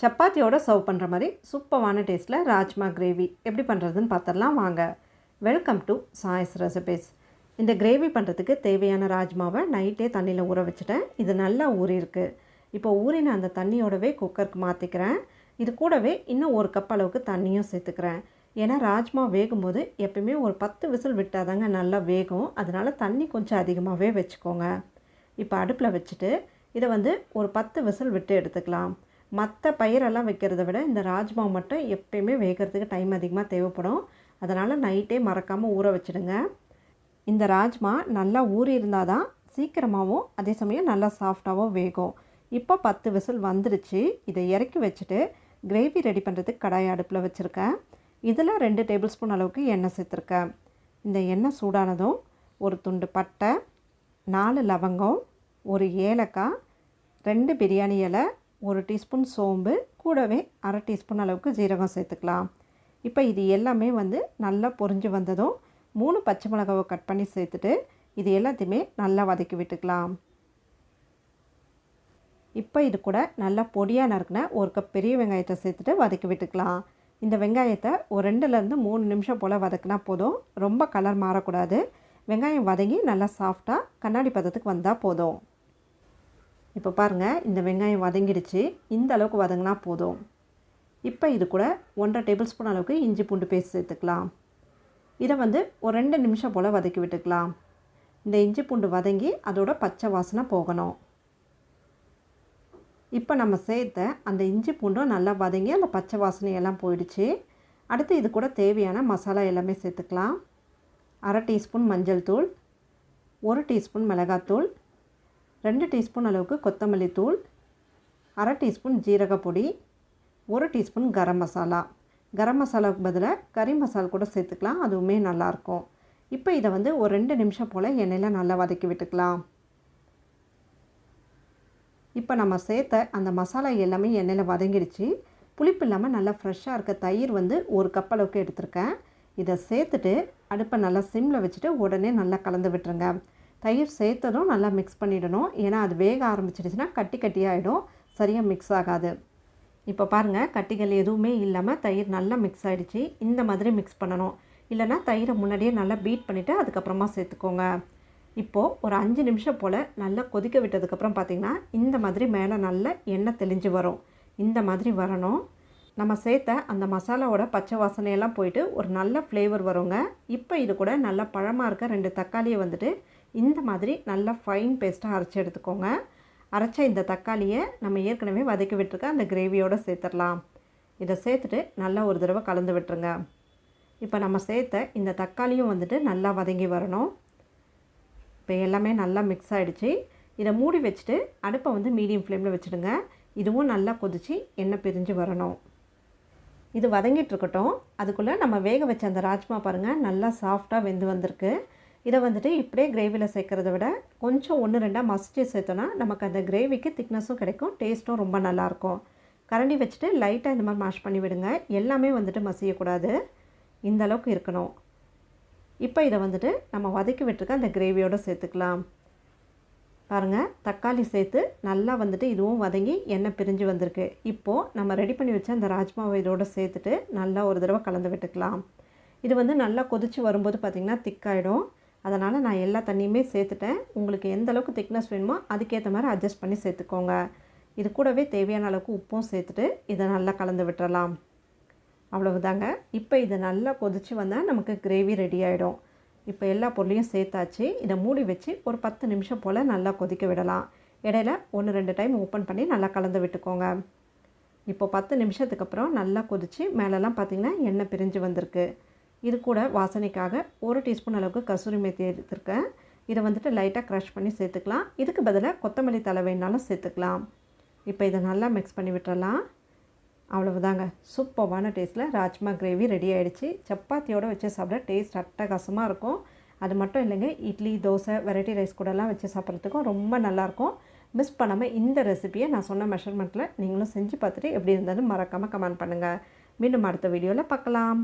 சப்பாத்தியோட serve பண்ணுற மாதிரி சூப்பரான டேஸ்ட்டில் ராஜ்மா கிரேவி எப்படி பண்ணுறதுன்னு பார்த்துடலாம் வாங்க. வெல்கம் டு சாய்ஸ் ரெசிபீஸ் இந்த கிரேவி பண்ணுறதுக்கு தேவையான ராஜ்மாவை நைட்டே தண்ணியில் ஊற வச்சுட்டேன். இது நல்லா ஊறியிருக்கு. இப்போ ஊறின அந்த தண்ணியோடவே குக்கருக்கு மாற்றிக்கிறேன் இது கூடவே இன்னும் ஒரு கப் அளவுக்கு தண்ணியும் சேர்த்துக்கிறேன். ஏன்னா ராஜ்மா வேகும்போது எப்பயுமே ஒரு பத்து விசில் விட்டாதாங்க நல்லா வேகும். அதனால் தண்ணி கொஞ்சம் அதிகமாகவே வச்சுக்கோங்க. இப்போ அடுப்பில் வச்சுட்டு இதை வந்து ஒரு பத்து விசில் விட்டு எடுத்துக்கலாம். மற்ற பயிரெல்லாம் வைக்கிறத விட இந்த ராஜ்மா மட்டும் எப்பயுமே வேகிறதுக்கு டைம் அதிகமாக தேவைப்படும். அதனால் நைட்டே மறக்காமல் ஊற வச்சுடுங்க. இந்த ராஜ்மா நல்லா ஊறி இருந்தால் தான் சீக்கிரமாகவும் அதே சமயம் நல்லா சாஃப்டாகவும் வேகும். இப்போ பத்து விசில் வந்துருச்சு. இதை இறக்கி வச்சுட்டு கிரேவி ரெடி பண்ணுறதுக்கு கடாய் அடுப்பில் வச்சுருக்கேன். இதில் ரெண்டு டேபிள் ஸ்பூன் அளவுக்கு எண்ணெய் சேர்த்துருக்கேன். இந்த எண்ணெய் சூடானதும் ஒரு துண்டு பட்டை நாலு லவங்கம் ஒரு ஏலக்காய் ரெண்டு பிரியாணி இலை ஒரு டீஸ்பூன் சோம்பு கூடவே அரை டீஸ்பூன் அளவுக்கு ஜீரகம் சேர்த்துக்கலாம். இப்போ இது எல்லாமே வந்து நல்லா பொரிஞ்சு வந்ததும் மூணு பச்சை மிளகாவை கட் பண்ணி சேர்த்துட்டு இது எல்லாத்தையுமே நல்லா வதக்கி விட்டுக்கலாம். இப்போ இது கூட நல்லா பொடியாக நறுக்கின ஒரு கப் பெரிய வெங்காயத்தை சேர்த்துட்டு வதக்கி விட்டுக்கலாம். இந்த வெங்காயத்தை ஒரு ரெண்டுலேருந்து மூணு நிமிஷம் போல் வதக்கினா போதும். ரொம்ப கலர் மாறக்கூடாது. வெங்காயம் வதங்கி நல்லா சாஃப்டாக கண்ணாடி பதத்துக்கு வந்தால் போதும். இப்போ பாருங்கள் இந்த வெங்காயம் வதங்கிடுச்சு. இந்த அளவுக்கு வதங்கினா போதும். இப்போ இது கூட ஒன்றரை டேபிள் ஸ்பூன் அளவுக்கு இஞ்சி பூண்டு பேஸ்ட் சேர்த்துக்கலாம். இதை வந்து ஒரு ரெண்டு நிமிஷம் போல் வதக்கி விட்டுக்கலாம். இந்த இஞ்சி பூண்டு வதங்கி அதோட பச்சை வாசனை போகணும். இப்போ நம்ம சேர்த்த அந்த இஞ்சி பூண்டும் நல்லா வதங்கி அந்த பச்சை வாசனையெல்லாம் போயிடுச்சு. அடுத்து இது கூட தேவையான மசாலா எல்லாமே சேர்த்துக்கலாம். அரை டீஸ்பூன் மஞ்சள் தூள் ஒரு டீஸ்பூன் மிளகாத்தூள் ரெண்டு டீஸ்பூன் அளவுக்கு கொத்தமல்லி தூள் அரை டீஸ்பூன் ஜீரகப்பொடி ஒரு டீஸ்பூன் கரம் மசாலா. கரம் மசாலாவுக்கு பதிலாக கறி மசாலா கூட சேர்த்துக்கலாம் அதுவுமே நல்லாயிருக்கும். இப்போ இதை வந்து ஒரு ரெண்டு நிமிஷம் போல் எண்ணெயில் நல்லா வதக்கி விட்டுக்கலாம். இப்போ நம்ம சேர்த்த அந்த மசாலா எல்லாமே எண்ணெயில் வதங்கிடுச்சு. புளிப்பு இல்லாமல் நல்லா ஃப்ரெஷ்ஷாக இருக்க தயிர் வந்து ஒரு கப் அளவுக்கு எடுத்திருக்கேன். இதை சேர்த்துட்டு அடுப்பை நல்லா சிம்மில் வச்சுட்டு உடனே நல்லா கலந்து விட்டுருங்க. தயிர் சேர்த்ததும் நல்லா மிக்ஸ் பண்ணிடணும். ஏன்னா அது வேக ஆரம்பிச்சிடுச்சுன்னா கட்டி கட்டியாகிடும் சரியாக மிக்ஸ் ஆகாது. இப்போ பாருங்கள் கட்டிகள் எதுவுமே இல்லாமல் தயிர் நல்லா மிக்ஸ் ஆகிடுச்சு இந்த மாதிரி மிக்ஸ் பண்ணணும். இல்லைனா தயிரை முன்னாடியே நல்லா பீட் பண்ணிவிட்டு அதுக்கப்புறமா சேர்த்துக்கோங்க. இப்போது ஒரு அஞ்சு நிமிஷம் போல் நல்லா கொதிக்க விட்டதுக்கப்புறம் பார்த்திங்கன்னா இந்த மாதிரி மேலே நல்லா எண்ணெய் தெளிஞ்சு வரும். இந்த மாதிரி வரணும். நம்ம சேர்த்த அந்த மசாலாவோட பச்சை வாசனையெல்லாம் போயிட்டு ஒரு நல்ல ஃப்ளேவர் வருங்க. இப்போ இது கூட நல்லா பழமாக இருக்க ரெண்டு தக்காளியை வந்துட்டு இந்த மாதிரி நல்லா ஃபைன் பேஸ்ட்டாக அரைச்சி எடுத்துக்கோங்க. அரைச்ச இந்த தக்காளியை நம்ம ஏற்கனவே வதக்கி விட்டுருக்க அந்த கிரேவியோடு சேர்த்துடலாம். இதை சேர்த்துட்டு நல்லா ஒரு தடவை கலந்து விட்டுருங்க. இப்போ நம்ம சேர்த்த இந்த தக்காளியும் வந்துட்டு நல்லா வதங்கி வரணும். இப்போ எல்லாமே நல்லா மிக்ஸ் ஆகிடுச்சு இதை மூடி வச்சுட்டு அடுப்பை வந்து மீடியம் ஃப்ளேமில் வச்சுடுங்க. இதுவும் நல்லா கொதித்து எண்ணெய் பிரிஞ்சு வரணும். இது வதங்கிட்டு இருக்கட்டும் அதுக்குள்ளே நம்ம வேக வச்ச அந்த ராஜ்மா பாருங்கள் நல்லா சாஃப்டாக வெந்து வந்திருக்கு. இதை வந்துட்டு இப்படியே கிரேவியில் சேர்க்குறத விட கொஞ்சம் ஒன்று ரெண்டாக மசிச்சு சேர்த்தோன்னா நமக்கு அந்த கிரேவிக்கு திக்னஸும் கிடைக்கும் டேஸ்ட்டும் ரொம்ப நல்லாயிருக்கும். கரண்டி வச்சுட்டு லைட்டாக இந்த மாதிரி மேஷ் பண்ணி விடுங்க. எல்லாமே வந்துட்டு மசியக்கூடாது. இந்த அளவுக்கு இருக்கணும். இப்போ இதை வந்துட்டு நம்ம வதக்கி விட்டுருக்க அந்த கிரேவியோடு சேர்த்துக்கலாம். பாருங்கள் தக்காளி சேர்த்து நல்லா வந்துட்டு இதுவும் வதங்கி எண்ணெய் பிரிஞ்சு வந்திருக்கு. இப்போது நம்ம ரெடி பண்ணி வச்ச அந்த ராஜ்மாவை இதோடு சேர்த்துட்டு நல்லா ஒரு தடவை கலந்து விட்டுக்கலாம். இது வந்து நல்லா கொதித்து வரும்போது பார்த்திங்கன்னா திக்காயிடும். அதனால் நான் எல்லா தண்ணியுமே சேர்த்துட்டேன். உங்களுக்கு எந்த அளவுக்கு திக்னஸ் வேணுமோ அதுக்கேற்ற மாதிரி அட்ஜஸ்ட் பண்ணி சேர்த்துக்கோங்க. இது கூடவே தேவையான அளவுக்கு உப்பும் சேர்த்துட்டு இதை நல்லா கலந்து விட்டுறலாம். அவ்வளவுதாங்க. இப்போ இது நல்லா கொதித்து வந்தால் நமக்கு கிரேவி ரெடி ஆகிடும் இப்போ எல்லா பொருளையும் சேர்த்தாச்சு. இதை மூடி வச்சு ஒரு பத்து நிமிஷம் போல் நல்லா கொதிக்க விடலாம். இடையில ஒன்று ரெண்டு டைம் ஓப்பன் பண்ணி நல்லா கலந்து விட்டுக்கோங்க. இப்போ பத்து நிமிஷத்துக்கு அப்புறம் நல்லா கொதித்து மேலெல்லாம் பார்த்திங்கன்னா எண்ணெய் பிரிஞ்சு வந்திருக்கு. இது கூட வாசனைக்காக ஒரு டீஸ்பூன் அளவுக்கு கசூரி மேத்தி எடுத்துருக்கேன். இதை வந்துட்டு லைட்டாக க்ரஷ் பண்ணி சேர்த்துக்கலாம். இதுக்கு பதிலாக கொத்தமல்லி தலை வேணாலும் சேர்த்துக்கலாம். இப்போ இதை நல்லா மிக்ஸ் பண்ணி விட்டுறலாம். அவ்வளவுதாங்க. சூப்பர்வான டேஸ்ட்டில் ராஜ்மா கிரேவி ரெடி ஆகிடுச்சு சப்பாத்தியோடு வச்சு சாப்பிட டேஸ்ட் அட்டகாசமாக இருக்கும். அது மட்டும் இல்லைங்க இட்லி தோசை வெரைட்டி ரைஸ் கூடலாம் வச்சு சாப்பிட்றதுக்கும் ரொம்ப நல்லாயிருக்கும். மிஸ் பண்ணாமல் இந்த ரெசிபியை நான் சொன்ன மெஷர்மெண்ட்டில் நீங்களும் செஞ்சு பார்த்துட்டு எப்படி இருந்தாலும் மறக்காமல் கமெண்ட் பண்ணுங்கள் மீண்டும் அடுத்த வீடியோவில் பார்க்கலாம்.